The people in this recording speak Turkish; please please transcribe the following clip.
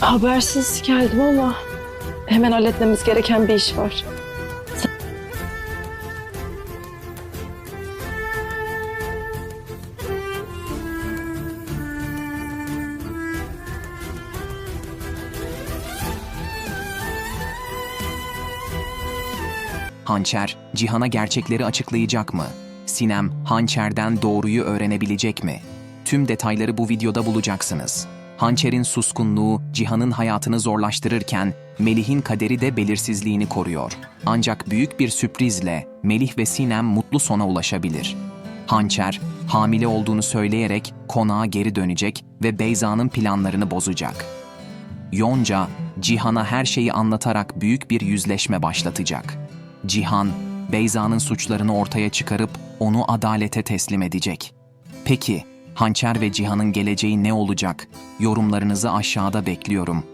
Habersiz geldim ama hemen halletmemiz gereken bir iş var. Hançer, Cihan'a gerçekleri açıklayacak mı? Sinem, Hançer'den doğruyu öğrenebilecek mi? Tüm detayları bu videoda bulacaksınız. Hançer'in suskunluğu Cihan'ın hayatını zorlaştırırken Melih'in kaderi de belirsizliğini koruyor. Ancak büyük bir sürprizle Melih ve Sinem mutlu sona ulaşabilir. Hançer, hamile olduğunu söyleyerek konağa geri dönecek ve Beyza'nın planlarını bozacak. Yonca, Cihan'a her şeyi anlatarak büyük bir yüzleşme başlatacak. Cihan, Beyza'nın suçlarını ortaya çıkarıp onu adalete teslim edecek. Peki, Hançer ve Cihan'ın geleceği ne olacak? Yorumlarınızı aşağıda bekliyorum.